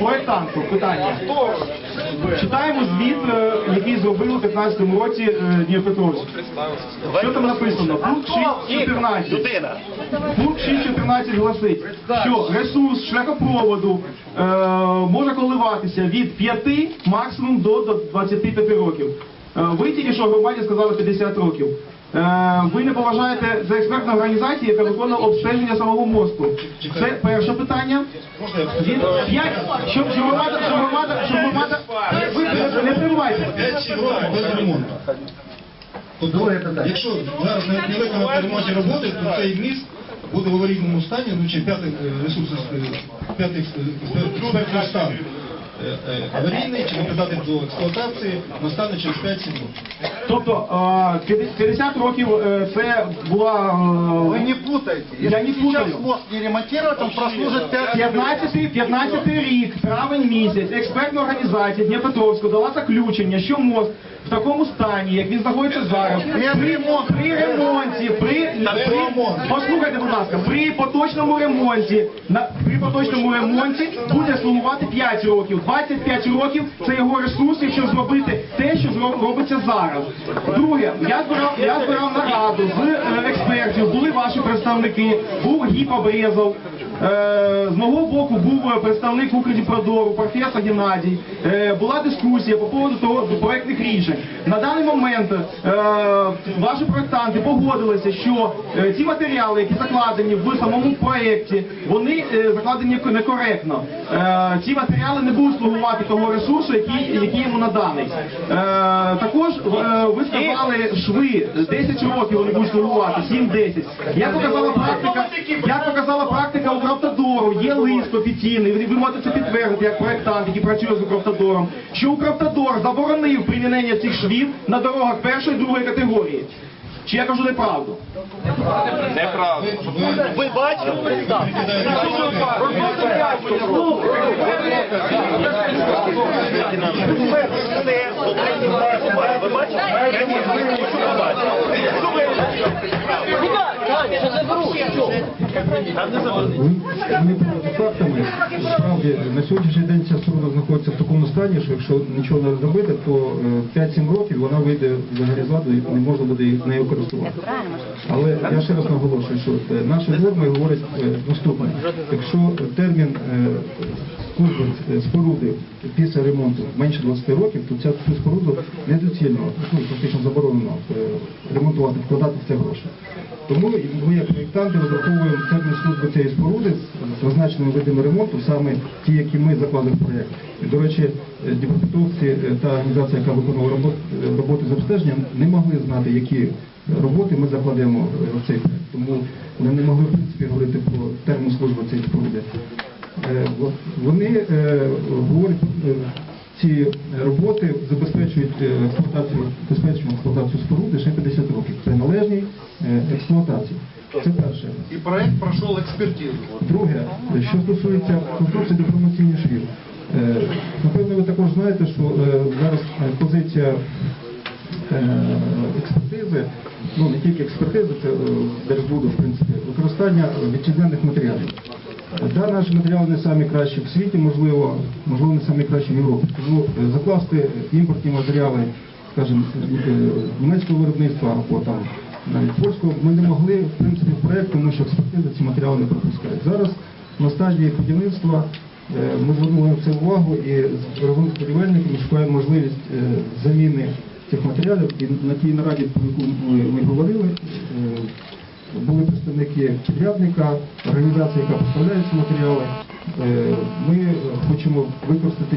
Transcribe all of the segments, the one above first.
проєктанту питання. Читаємо звіт, е, який зробили у 15-му році е, Дніпропетровськ. Що там написано? Пункт 6.14. Пункт 6.14 гласить, що ресурс шляхопроводу е, може коливатися від 5 максимум до, до 25 років. Ви тільки що громаді сказали 50 років. Е, ви не поважаєте за експертну організацію, яка виконує обстеження самого мосту. Це перше питання. Від 5, щоб, громада, щоб громада, щоб громада, ви не- не перебувайте. 5-7 років без ремонту. Тобто, якщо зараз не, виконати ремонтні роботи, то цей міст буде в аварійному стані, ну чи п'ятий е, ресурс, е, п'ятий стан аварійний, чи не придати до експлуатації, настане через 5-7 років. Тобто е, 50 років е, це була... ви Вы не путайте. Я не сейчас путаю. мост не ремонтировать, он прослужит 5 15, 15 рік, травень місяць, експертна організація Дніпетровська дала заключення, що мост в такому стані, як він знаходиться зараз, при, при ремонті, при, при послухайте, будь ласка, при поточному ремонті, на, при поточному ремонті буде слугувати 5 років. 25 років це його ресурси, щоб зробити те, що робиться зараз. Друге, я збирав, я збирав нараду з е, експертів, були ваші представники, був Гіп Обрезов, Е, з мого боку був е, представник Укрдіпродору, професор Геннадій. Е, була дискусія по поводу того проектних рішень. На даний момент е, ваші проектанти погодилися, що е, ці матеріали, які закладені в самому проєкті, вони е, закладені некоректно. Е, ці матеріали не будуть слугувати того ресурсу, який, йому наданий. Е, також е, ви сказали шви 10 років вони будуть слугувати, 7-10. Як показала практика, як показала практика Укравтодору, є лист офіційний, ви, ви можете це підтвердити як проєктант, який працює з Укравтодором, що Укравтодор заборонив примінення цих швів на дорогах першої другої категорії. Чи я кажу неправду? Неправда. Ви бачите? Ви Вони за фактами, справді, на сьогоднішній день ця споруда знаходиться в такому стані, що якщо нічого не зробити, то е, 5-7 років вона вийде взагалі з і не можна буде нею користуватися. Але я ще раз наголошую, що е, наші норми говорять е, наступне. Якщо термін е, служби е, споруди після ремонту менше 20 років, то ця цю споруду недоцільно, ну, фактично заборонено е, ремонтувати, вкладати в це гроші. Тому ми, як проєктанти, розраховуємо термін служби цієї споруди з зазначеними видами ремонту, саме ті, які ми заклали в проєкт. До речі, е, Дніпропетровці, е, та організація, яка виконувала роботи, роботи з обстеженням, не могли знати, які роботи ми закладемо е, в цей проєкт. Тому вони не могли, в принципі, говорити про термін служби цієї споруди. Е, Вони е, говорять, е, ці роботи забезпечують е, безпечну експлуатацію споруди ще 50 років. Це належній е, експлуатації. Це перше. И проект прошел экспертизу. Друге, що стосується конструкції деформаційних швів. Е, Напевно, ви також знаєте, що е, зараз е, позиція експертизи, ну не тільки експертизи, це Держбуду, в принципі, використання вітчизняних матеріалів. Да, наші матеріали не самі кращі в світі, можливо, можливо, не самі кращі в Європі. Тому закласти імпортні матеріали, скажімо, німецького виробництва або там польського, ми не могли в принципі в проєкт, тому що експертиза ці матеріали не пропускають. Зараз на стадії будівництва е, ми звернули на це увагу і з разом з будівельниками шукаємо можливість е, заміни цих матеріалів. І на тій нараді, про яку ми, говорили, е, були представники підрядника, організація, яка поставляє ці матеріали. Ми хочемо використати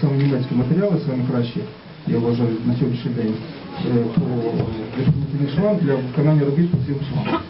саме німецькі матеріали, саме кращі, я вважаю, на сьогоднішній день по інформаційним швам для виконання робіт по цим швам.